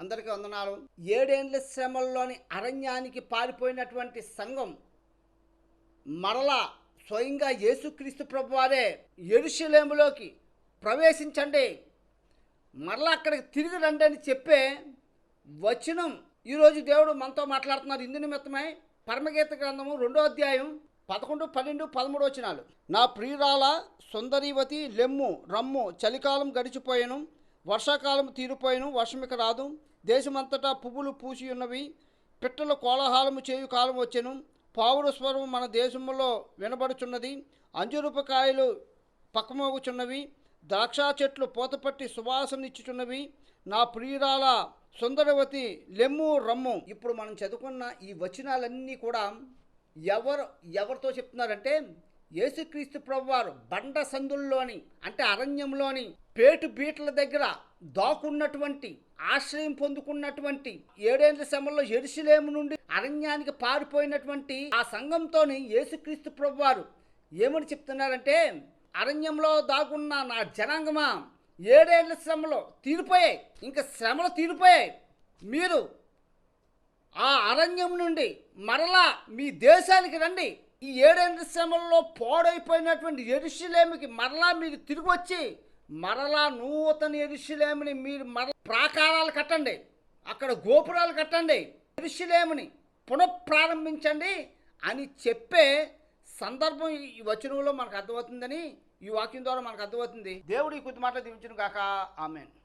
అందరికీ వందనాలు. ఏడేండ్ల శ్రమల్లోని అరణ్యానికి పారిపోయినటువంటి సంఘం మరలా స్వయంగా యేసుక్రీస్తు ప్రభువారే ఎరుషులేములోకి ప్రవేశించండి. మరలా అక్కడికి తిరిగి రండి అని చెప్పే వచనం ఈరోజు దేవుడు మనతో మాట్లాడుతున్నారు. ఇందు నిమిత్తమై పరమగీత గ్రంథము రెండో అధ్యాయం పదకొండు పన్నెండు పదమూడు వచనాలు. నా ప్రియురాల సుందరీవతి లెమ్ము రమ్ము చలికాలం గడిచిపోయాను. వర్షాకాలం తీరిపోయిను వర్షం ఇక రాదు. దేశమంతటా పువ్వులు పూసి ఉన్నవి. పిట్టల కోలాహలము చేయు కాలం వచ్చెను. పావుల స్వరం మన దేశంలో వినబడుచున్నది. అంజురూపకాయలు పక్కమోగుచున్నవి ద్రాక్ష చెట్లు పూతపట్టి సువాసనిచ్చుచున్నవి. నా ప్రియురాల సుందరవతి లెమ్ము రమ్ము. ఇప్పుడు మనం చదువుకున్న ఈ వచనాలన్నీ కూడా ఎవరు ఎవరితో చెప్తున్నారంటే యేసుక్రీస్తు ప్రభువారు బండ సందుల్లోని అంటే అరణ్యంలోని పేటు బీట్ల దగ్గర దాక్కున్నటువంటి ఆశ్రయం పొందుకున్నటువంటి ఏడేళ్ళ శ్రమల్లో ఎరుసలేము నుండి అరణ్యానికి పారిపోయినటువంటి ఆ సంఘంతోని యేసుక్రీస్తు ప్రభువారు ఏమని చెప్తున్నారంటే అరణ్యంలో దాగున్న నా జనాంగమా ఏడేళ్ళ శ్రమలో తీరిపోయాయి ఇంకా శ్రమలు తీరిపోయాయి. మీరు ఆ అరణ్యం నుండి మరలా మీ దేశానికి రండి. ఈ ఏడేళ్ళ శ్రమల్లో పాడైపోయినటువంటి ఎరుసలేమికి మరలా మీరు తిరిగి వచ్చి మరలా నూతన ఎరుషులేమిని మీరు మర ప్రాకారాలు కట్టండి. అక్కడ గోపురాలు కట్టండి. ఎరుషులేమిని పునఃప్రారంభించండి అని చెప్పే సందర్భం ఈ వచనంలో మనకు అర్థమవుతుందని ఈ వాక్యం ద్వారా మనకు అర్థమవుతుంది. దేవుడి కొద్ది మాటలు దీవించను కాక ఆమెన్.